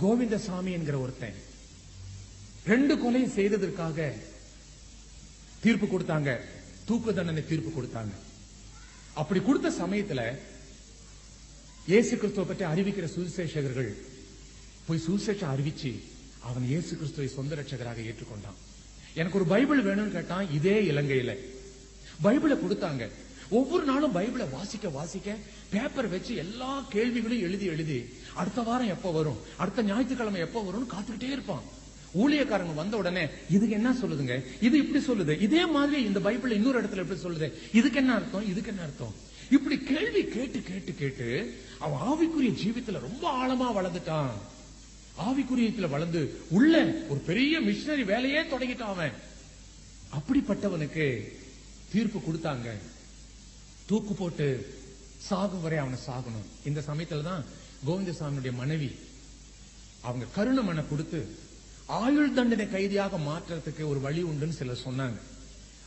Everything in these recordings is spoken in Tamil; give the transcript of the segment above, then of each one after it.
கோவிந்தசாமி என்கிற ஒருத்தன் ரெண்டு கொலை செய்ததற்காக தீர்ப்பு கொடுத்தாங்க. தூக்கு தண்டனை தீர்ப்பு கொடுத்தாங்க. அப்படி கொடுத்த சமயத்துல இயேசு கிறிஸ்துவ பற்றி அறிவிக்கிற சுவிசேஷகர்கள் போய் சுவிசேஷம் அறிவிச்சு அவன் இயேசு கிறிஸ்துவை சொந்த ரட்சகராக ஏற்றுக்கொண்டான். எனக்கு ஒரு பைபிள் வேணும்னு கேட்டான் இதே இலங்கையில. பைபிளை கொடுத்தாங்க. ஒவ்வொரு நாளும் பைபிளை வாசிக்க வாசிக்க பேப்பர் வச்சு எல்லா கேள்விகளையும் எழுதி எழுதி அடுத்த வாரம் எப்ப வரும்? அடுத்த ஞாயிற்றுக்கிழமை எப்ப வரும்னு காத்துக்கிட்டே இருப்பான். ஊழியக்காரங்க வந்த உடனே இதுக்கு என்ன சொல்லுதுங்க? இது இப்படி சொல்லுது. இதே மாதிரி இந்த பைபிள் இன்னொரு இடத்துல எப்படி சொல்லுது? இதுக்கு என்ன அர்த்தம்? இதுக்கு என்ன அர்த்தம்? இப்படி கேள்வி கேட்டு கேட்டு கேட்டு அவன் ஆவிக்குரிய ஜீவித்துல ரொம்ப ஆழமா வளர்ந்துட்டான். ஆவிக்குரியத்துல வளர்ந்து உள்ள ஒரு பெரிய மிஷினரி வேலையே தொடங்கிட்டான் அவன். அப்படிப்பட்டவனுக்கு தீர்ப்பு கொடுத்தாங்க. தூக்கு போட்டு சாகும் வரை அவனை சாகணும். இந்த சமயத்துல தான் கோவிந்தசாமியுடைய மனைவி அவங்க கருணை மனை கொடுத்து ஆயுள் தண்டனை கைதியாக மாற்றுறதுக்கு ஒரு வழி உண்டுன்னு சிலர் சொன்னாங்க.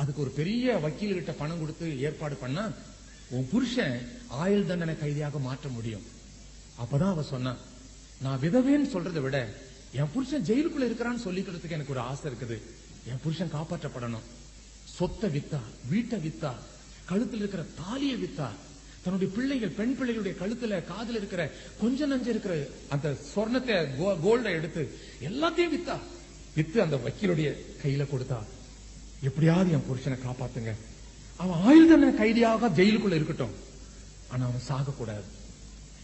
அதுக்கு ஒரு பெரிய வக்கீல்கிட்ட பணம் கொடுத்து ஏற்பாடு பண்ணா உன் புருஷன் ஆயுள் தண்டனை கைதியாக மாற்ற முடியும். அப்பதான் அவ சொன்னான் நான் விதவேன்னு சொல்றதை விட என் புருஷன் ஜெயிலுக்குள்ள இருக்கிறான்னு சொல்லிக்கிறதுக்கு எனக்கு ஒரு ஆசை இருக்குது. என் புருஷன் காப்பாற்றப்படணும். சொத்தை வித்தா வீட்டை வித்தா கழுத்தில் இருக்கிற தாலியை வித்தார். தன்னுடைய பிள்ளைகள் பெண் பிள்ளைகளுடைய கழுத்துல காதில் இருக்கிற கொஞ்ச நஞ்சு இருக்கிற அந்த சொர்ணத்தை கோல்ட எடுத்து எல்லாத்தையும் வித்தா வித்து அந்த வக்கீலுடைய கையில கொடுத்தா எப்படியாவது என் புருஷனை காப்பாத்துங்க. அவன் ஆயுள் தண்டனை கைதியாக ஜெயிலுக்குள்ள இருக்கட்டும். ஆனா அவன் சாக கூடாது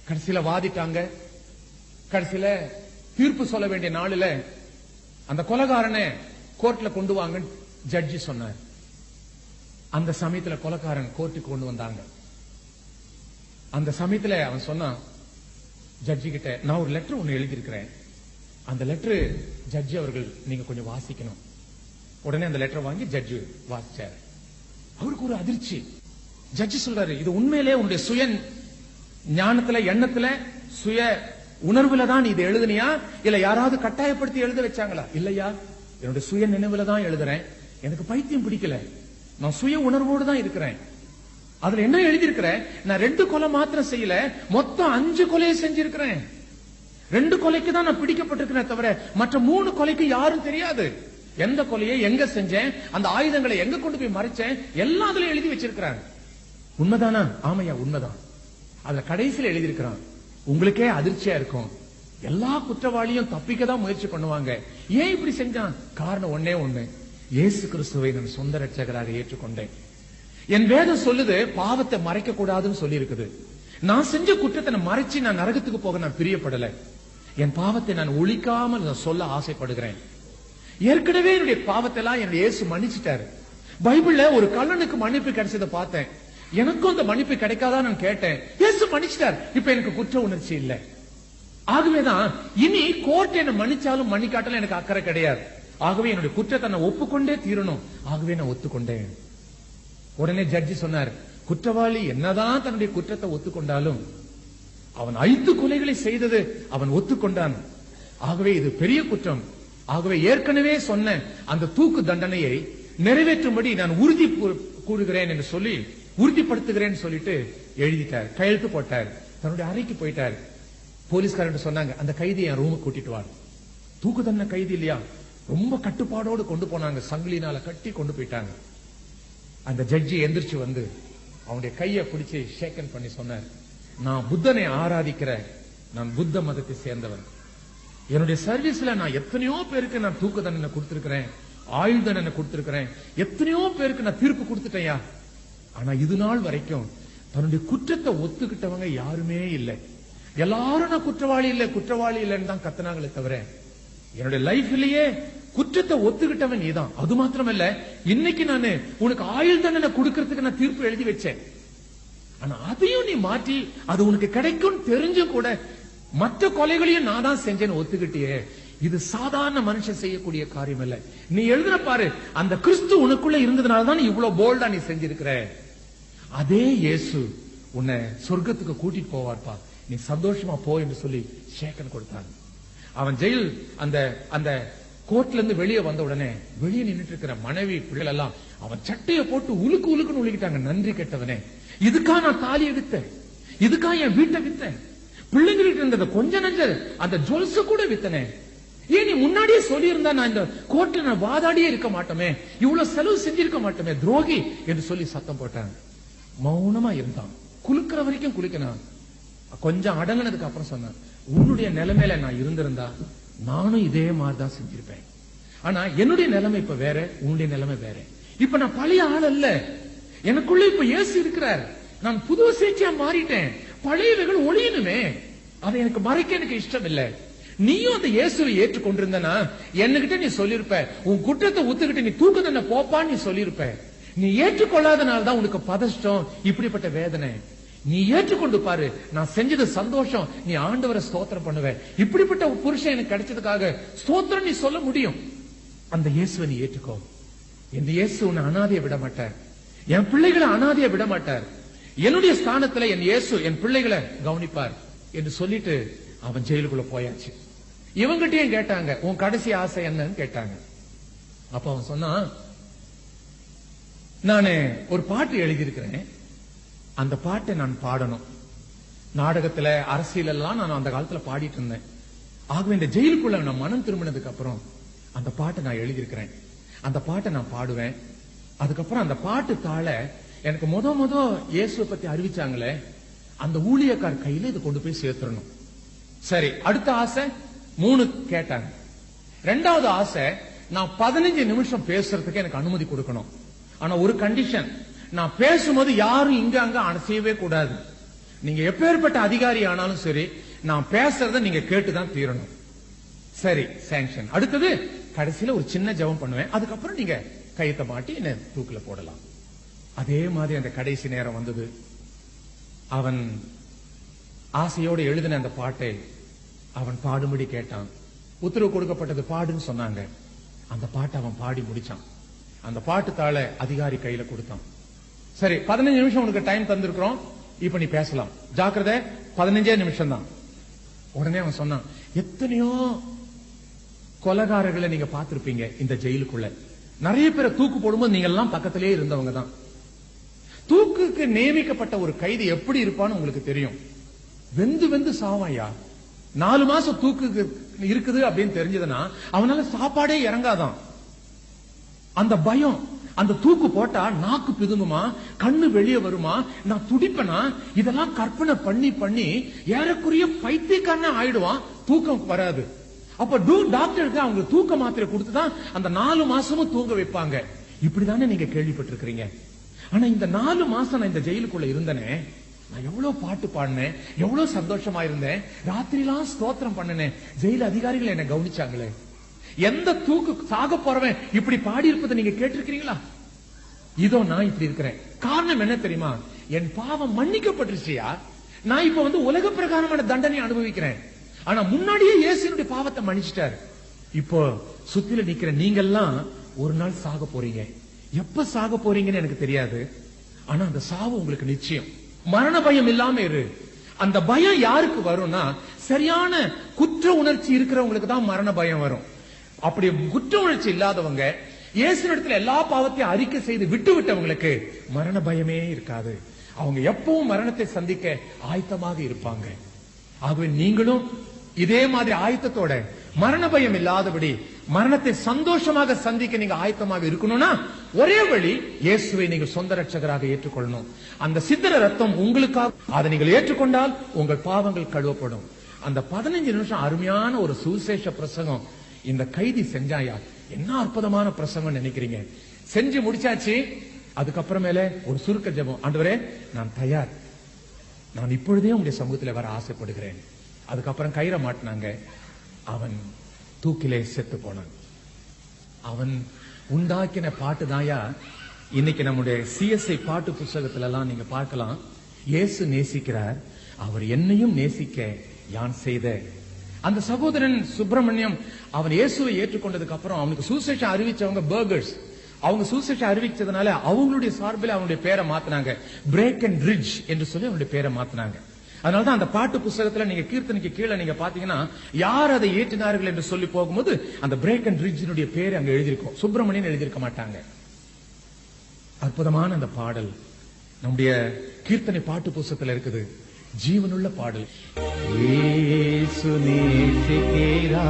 கடைசியில வாதிட்டாங்க. கடைசியில தீர்ப்பு சொல்ல வேண்டிய நாளில அந்த கொலகாரனை கோர்ட்ல கொண்டு வாங்கன்னு ஜட்ஜி சொன்னார். அந்த சமயத்துல கொலக்காரன் கோர்ட்டுக்கு கொண்டு வந்தாங்க. அந்த சமயத்துல அவன் சொன்னான் ஜட்ஜி கிட்ட நான் ஒரு லெட்டர் ஒன்னு எழுதியிருக்கிறேன். அந்த லெட்டர் ஜட்ஜி அவர்கள் நீங்க கொஞ்சம் வாசிக்கணும். உடனே அந்த லெட்டர் வாங்கி ஜட்ஜி வாசிச்சாரு. அவருக்கு ஒரு அதிர்ச்சி. ஜட்ஜி சொல்றாரு இது உண்மையிலே உன்னுடைய சுய ஞானத்துல எண்ணத்துல சுய உணர்வுல தான் நீ இதை எழுதுனியா? இல்ல யாராவது கட்டாயப்படுத்தி எழுத வச்சாங்களா? இல்லையா என்னுடைய சுய நினைவுல தான் எழுதுறேன். எனக்கு பைத்தியம் பிடிக்கல. நான் சுய உணர்வோடு தான் இருக்கிறேன். அதுல என்ன எழுதியிருக்கிறேன்? நான் ரெண்டு கொலை மாத்திரம் செய்யல மொத்தம் அஞ்சு கொலையை செஞ்சிருக்கிறேன். ரெண்டு கொலைக்கு தான் நான் பிடிக்கப்பட்டிருக்கிறேன் தவிர மற்ற மூணு கொலைக்கு யாரும் தெரியாது. எந்த கொலையை எங்க செஞ்சேன் அந்த ஆயுதங்களை எங்க கொண்டு போய் மறைச்சேன் எல்லாம் அதுல எழுதி வச்சிருக்கிறாங்க உண்மைதானா? ஆமையா உண்மைதான். அதுல கடைசியில எழுதியிருக்கிறான் உங்களுக்கே அதிர்ச்சியா இருக்கும். எல்லா குற்றவாளியும் தப்பிக்க தான் முயற்சி பண்ணுவாங்க. ஏன் இப்படி செஞ்சான்? காரணம் ஒன்னே ஒண்ணு. இயேசு கிறிஸ்துவை நம் சொந்த ரட்சகராக ஏற்றுக்கொண்டேன். என் வேதம் சொல்லுது பாவத்தை மறைக்க கூடாதுன்னு சொல்லி இருக்குது நான் செஞ்ச குற்றத்தை நான் மறைச்சு நான் நரகத்துக்கு போக நான் பிரியப்படல. என் பாவத்தை நான் ஒழிக்காமல் நான் சொல்ல ஆசைப்படுகிறேன். ஏற்கனவே என்னுடைய பாவத்தை எல்லாம் என்னுடைய இயேசு மன்னிச்சிட்டாரு. பைபிள்ல ஒரு கல்லனுக்கு மன்னிப்பு கிடைச்சதை பார்த்தேன். எனக்கும் அந்த மன்னிப்பு கிடைக்காதான் நான் கேட்டேன். இயேசு மன்னிச்சிட்டார். இப்ப எனக்கு குற்ற உணர்ச்சி இல்லை. ஆகவேதான் இனி கோர்ட் என்ன மன்னிச்சாலும் மன்னிக்காட்டாலும் எனக்கு அக்கறை கிடையாது. ஆகவே என்னுடைய குற்றத்தை நான் ஒப்புக்கொண்டே தீரணும். ஆகவே நான் ஒத்துக்கொண்டேன். உடனே ஜட்ஜி சொன்னார் குற்றவாளி என்னதான் தன்னுடைய குற்றத்தை ஒத்துக்கொண்டாலும் அவன் ஐந்து கொலைகளை செய்தது அவன் ஒத்துக்கொண்டான். ஆகவே இது பெரிய குற்றம். ஆகவே ஏற்கனவே சொன்ன அந்த தூக்கு தண்டனையை நிறைவேற்றும்படி நான் உறுதி கூ- கூறுகிறேன் என்று சொல்லி உறுதிப்படுத்துகிறேன்னு சொல்லிட்டு எழுதிட்டார் கையெழுத்து போட்டார் தன்னுடைய அறைக்கு போயிட்டார். போலீஸ்காரன் சொன்னாங்க அந்த கைதி என் ரூமுக்கு கூட்டிட்டு வார் தூக்கு தண்டனை கைதி இல்லையா? ரொம்ப கட்டுப்பாடோடு கொண்டு போனாங்க. சங்கிலினால கட்டி கொண்டு போயிட்டாங்க. அந்த ஜட்ஜி எந்திரிச்சு வந்து அவனுடைய கையை பிடிச்சி ஷேக்கன் பண்ணி சொன்னார். நான் புத்தனை ஆராதிக்கிற நான் புத்த மதத்தை சேர்ந்தவன். என்னுடைய சர்வீஸ்ல நான் எத்தனையோ பேருக்கு நான் தூக்கு தண்டனை கொடுத்திருக்கிறேன் ஆயுள் தண்டனை கொடுத்திருக்கிறேன். எத்தனையோ பேருக்கு நான் தீர்ப்பு கொடுத்துட்டேன்யா. ஆனா இது நாள் வரைக்கும் தன்னுடைய குற்றத்தை ஒத்துக்கிட்டவங்க யாருமே இல்லை. எல்லாரும் நான் குற்றவாளி இல்லை குற்றவாளி இல்லைன்னு தான் கத்துனாங்களே தவிர என்னுடைய லைஃப்லயே குற்றத்தை ஒத்துக்கிட்டவன் நீதான். அது மாத்திரமல்ல இன்னைக்கு நானு உனக்கு ஆயுள் தண்டனை கொடுக்கறதுக்கு நான் தீர்ப்பு எழுதி வச்சேன். ஆனா அதையும் நீ மாற்றி அது உனக்கு கிடைக்கும் தெரிஞ்சும் கூட மற்ற கொலைகளையும் நான் தான் செஞ்சேன்னு ஒத்துக்கிட்டியே. இது சாதாரண மனுஷன் செய்யக்கூடிய காரியம் இல்ல நீ எழுதுற பாரு அந்த கிறிஸ்து உனக்குள்ள இருந்ததுனால தான் நீ இவ்வளவு போல்டா நீ செஞ்சிருக்கிற. அதே இயேசு உன்னை சொர்க்கத்துக்கு கூட்டிட்டு போவார்ப்பா. நீ சந்தோஷமா போ என்று சொல்லி ஷேக்கன் கொடுத்தாங்க அவன் ஜெயில் அந்த அந்த கோர்ட்ல இருந்து வெளியே வந்த உடனே வெளியே நின்னுட்டு இருக்கிற மனைவி பிள்ளைகள் எல்லாம் அவன் சட்டையை போட்டு உலுக்கு உலுக்குன்னு உலுக்கிட்டாங்க நன்றி கெட்டவனே. இதுக்கா நான் தாலியை வித்தேன் இதுக்கா என் வீட்டை வித்தேன். பிள்ளைங்கள்ட்ட இருந்தத கொஞ்ச நஞ்ச அந்த ஜுவல்ஸ் கூட வித்தனே. ஏன் நீ முன்னாடியே சொல்லியிருந்தா நான் இந்த கோர்ட்ல நான் வாதாடியே இருக்க மாட்டோமே? இவ்வளவு செலவு செஞ்சிருக்க மாட்டோமே துரோகி என்று சொல்லி சத்தம் போட்டாங்க மௌனமா இருந்தான். குலுக்கிற வரைக்கும் குலுக்கினான். கொஞ்சம் அடங்கினதுக்கு அப்புறம் சொன்னான் உன்னுடைய நிலைமையில நான் இருந்திருந்தா நானும் இதே மாதிரிதான் செஞ்சிருப்பேன். ஆனா என்னுடைய நிலைமை இப்ப வேற உன்னுடைய நிலைமை வேற. இப்ப நான் பழைய ஆள் அல்ல. எனக்குள்ள இப்ப இயேசு இருக்கிறார். நான் புது சேச்சியா மாறிட்டேன். பழையவைகள் ஒளியணுமே. அதை எனக்கு மறைக்க எனக்கு இஷ்டம் இல்ல நீயும் அந்த இயேசுவை ஏற்றுக்கொண்டிருந்தனா? என்னகிட்ட நீ சொல்லிருப்ப. உன் குற்றத்தை ஒத்துக்கிட்டு நீ தூக்கு தண்டனை போப்பான்னு நீ சொல்லிருப்ப. நீ ஏற்றுக்கொள்ளாதனால தான் உனக்கு பதஷ்டம் இப்படிப்பட்ட வேதனை. நீ ஏற்றுக்கொண்டு பாரு. நான் செஞ்சது சந்தோஷம். நீ ஆண்டவரை ஸ்தோத்திரம் பண்ணுவேன். இப்படிப்பட்ட புருஷன் எனக்கு கிடைச்சதுக்காக ஸ்தோத்திரம் நீ சொல்ல முடியும். அந்த இயேசுவை நீ ஏற்றுக்கோ. இந்த இயேசு உன்னை அனாதைய விட மாட்டார். என் பிள்ளைகளை அனாதைய விட மாட்டார். என்னுடைய ஸ்தானத்துல என் இயேசு என் பிள்ளைகளை கவனிப்பார் என்று சொல்லிட்டு அவன் ஜெயிலுக்குள்ள போயாச்சு. இவங்கிட்டயும் கேட்டாங்க? உன் கடைசி ஆசை என்னன்னு கேட்டாங்க. அப்ப அவன் சொன்னான் நானு ஒரு பாட்டு எழுதியிருக்கிறேன். அந்த பாட்டை நான் பாடணும். நாடகத்துல அரசியல் எல்லாம் நான் அந்த காலத்துல பாடிட்டு இருந்தேன் ஆகவே இந்த ஜெயிலுக்குள்ள நான் மனம் திரும்பினதுக்கு அப்புறம் அந்த பாட்டை நான் எழுதியிருக்கிறேன். அந்த பாட்டை நான் பாடுவேன். அதுக்கப்புறம் அந்த பாட்டு தாழ எனக்கு முத முத இயேசுவை பத்தி அறிவிச்சாங்களே அந்த ஊழியக்கார் கையில இதை கொண்டு போய் சேர்த்துடணும். சரி அடுத்த ஆசை மூணு கேட்டாங்க. ரெண்டாவது ஆசை நான் பதினஞ்சு நிமிஷம் பேசுறதுக்கு எனக்கு அனுமதி கொடுக்கணும். ஆனா ஒரு கண்டிஷன் நான் பேசும்போது யாரும் இங்க அங்க அசையவே கூடாது. நீங்க எப்பேற்பட்ட அதிகாரி ஆனாலும் சரி நான் பேசுறத நீங்க கேட்டுதான் தீரணும். சரி சாங்ஷன் அடுத்தது கடைசியில ஒரு சின்ன ஜெபம் பண்ணுவேன். அதுக்கப்புறம் நீங்க கையத்தை மாட்டி என்ன தூக்கில போடலாம். அதே மாதிரி அந்த கடைசி நேரம் வந்தது. அவன் ஆசையோடு எழுதின அந்த பாட்டை அவன் பாடும்படி கேட்டான். உத்தரவு கொடுக்கப்பட்டது பாடுன்னு சொன்னாங்க. அந்த பாட்டை அவன் பாடி முடிச்சான். அந்த பாட்டு தாள அதிகாரி கையில கொடுத்தான். சரி பதினஞ்சு நிமிஷம் உனக்கு டைம் தந்திருக்கிறோம். இப்ப நீ பேசலாம். ஜாக்கிரதை பதினஞ்சே நிமிஷம் தான் உடனே அவன் சொன்னான் எத்தனையோ கொலகாரர்களை நீங்க பார்த்திருப்பீங்க இந்த ஜெயிலுக்குள்ள. நிறைய பேரை தூக்கு போடும்போது நீங்க எல்லாம் பக்கத்திலே இருந்தவங்க தான். தூக்குக்கு நியமிக்கப்பட்ட ஒரு கைதி எப்படி இருப்பான்னு உங்களுக்கு தெரியும். வெந்து வெந்து சாவாயா? நாலு மாசம் தூக்கு இருக்குது அப்படின்னு தெரிஞ்சதுன்னா அவனால சாப்பாடே இறங்காதான். அந்த பயம் அந்த தூக்கு போட்டா நாக்கு பிதுங்குமா? கண்ணு வெளியே வருமா? நான் துடிப்பனா? இதெல்லாம் கற்பனை பண்ணி பண்ணி ஏறக்குறைய பைத்தியக்காரன ஆயிடுவான். தூக்கம் வராது. அப்ப டூ டாக்டருக்கு அவங்க தூக்க மாத்திரை கொடுத்துதான் அந்த நாலு மாசமும் தூங்க வைப்பாங்க. இப்படிதானே நீங்க கேள்விப்பட்டிருக்கிறீங்க. ஆனா இந்த நாலு மாசம் நான் இந்த ஜெயிலுக்குள்ள இருந்தனே நான் எவ்வளவு பாட்டு பாடினேன் எவ்வளவு சந்தோஷமா இருந்தேன் ராத்திரிலாம் ஸ்தோத்திரம் பண்ணினேன். ஜெயில் அதிகாரிகள் என்ன கவனிச்சாங்களே. எந்த தூக்கு சாக போறவன் இப்படி பாடி இருப்பதை நீங்க கேட்டிருக்கிறீங்களா? இதோ நான் இப்படி இருக்கிறேன். காரணம் என்ன தெரியுமா? என் பாவம் மன்னிக்கப்பட்டுருச்சியா? நான் இப்ப வந்து உலக பிரகாரமான தண்டனை அனுபவிக்கிறேன். ஆனா முன்னாடியே இயேசுனுடைய பாவத்தை மன்னிச்சிட்டாரு. இப்போ சுத்தில நிக்கிற நீங்க எல்லாம் ஒரு நாள் சாக போறீங்க. எப்ப சாக போறீங்கன்னு எனக்கு தெரியாது. ஆனா அந்த சாவு உங்களுக்கு நிச்சயம். மரண பயம் இல்லாம இரு. அந்த பயம் யாருக்கு வரும்னா சரியான குற்ற உணர்ச்சி இருக்கிறவங்களுக்கு தான் மரண பயம் வரும். அப்படி குற்ற உணர்ச்சி இல்லாதவங்க இயேசுனிடத்துல எல்லா பாவத்தையும் அறிக்கை செய்து விட்டு விட்டவங்களுக்கு மரண பயமே இருக்காது. அவங்க எப்பவும் மரணத்தை சந்திக்க ஆயத்தமாக இருப்பாங்க. ஆகவே நீங்களும் இதே மாதிரி ஆயத்தத்தோட மரண பயம் இல்லாதபடி மரணத்தை சந்தோஷமாக சந்திக்க நீங்க ஆயத்தமாக இருக்கணும்னா ஒரே வழி இயேசுவை நீங்கள் சொந்த ரட்சகராக ஏற்றுக்கொள்ளணும். அந்த சித்திர ரத்தம் உங்களுக்காக அதை நீங்கள் ஏற்றுக்கொண்டால் உங்கள் பாவங்கள் கழுவப்படும். அந்த பதினஞ்சு நிமிஷம் அருமையான ஒரு சுவிசேஷ பிரசங்கம் இந்த கைதி செஞ்சாயா? என்ன அற்புதமான பிரசங்கம் நினைக்கிறீங்க? செஞ்சு முடிச்சாச்சு. அதுக்கப்புறமேல ஒரு சுருக்க ஜெபம். ஆண்டவரே நான் தயார். நான் இப்பொழுதே உங்களுடைய சமூகத்தில் வர ஆசைப்படுகிறேன். அதுக்கப்புறம் கயிற மாட்டினாங்க. அவன் தூக்கிலே செத்து போனான். அவன் உண்டாக்கின பாட்டு தாயா இன்னைக்கு நம்முடைய சிஎஸ்ஐ பாட்டு புஸ்தகத்துல எல்லாம் நீங்க பார்க்கலாம். இயேசு நேசிக்கிறார். அவர் என்னையும் நேசிக்க யான் செய்த அந்த சகோதரன் சுப்பிரமணியம் அவன் இயேசுவை ஏற்றுக்கொண்டதுக்கு அப்புறம் அவனுக்கு சுசேஷம் அறிவிச்சவங்க பர்கர்ஸ் அவங்க சுசேஷம் அறிவிச்சதுனால அவங்களுடைய சார்பில் அவனுடைய பேரை மாத்தினாங்க. பிரேக் அண்ட் ரிட்ஜ் என்று சொல்லி அவனுடைய பேரை மாத்தினாங்க. அதனாலதான் அந்த பாட்டு புஸ்தகத்துல நீங்க கீர்த்தனைக்கு கீழே நீங்க பாத்தீங்கன்னா யார் அதை ஏற்றினார்கள் என்று சொல்லி போகும்போது அந்த பிரேக் அண்ட் ரிட்ஜினுடைய பேர் அங்க எழுதியிருக்கும். சுப்பிரமணியன் எழுதியிருக்க மாட்டாங்க. அற்புதமான அந்த பாடல். நம்முடைய கீர்த்தனை பாட்டு புஸ்தகத்துல இருக்குது. ஜீவனுள்ள பாடல். ஏசுனே சேகேரா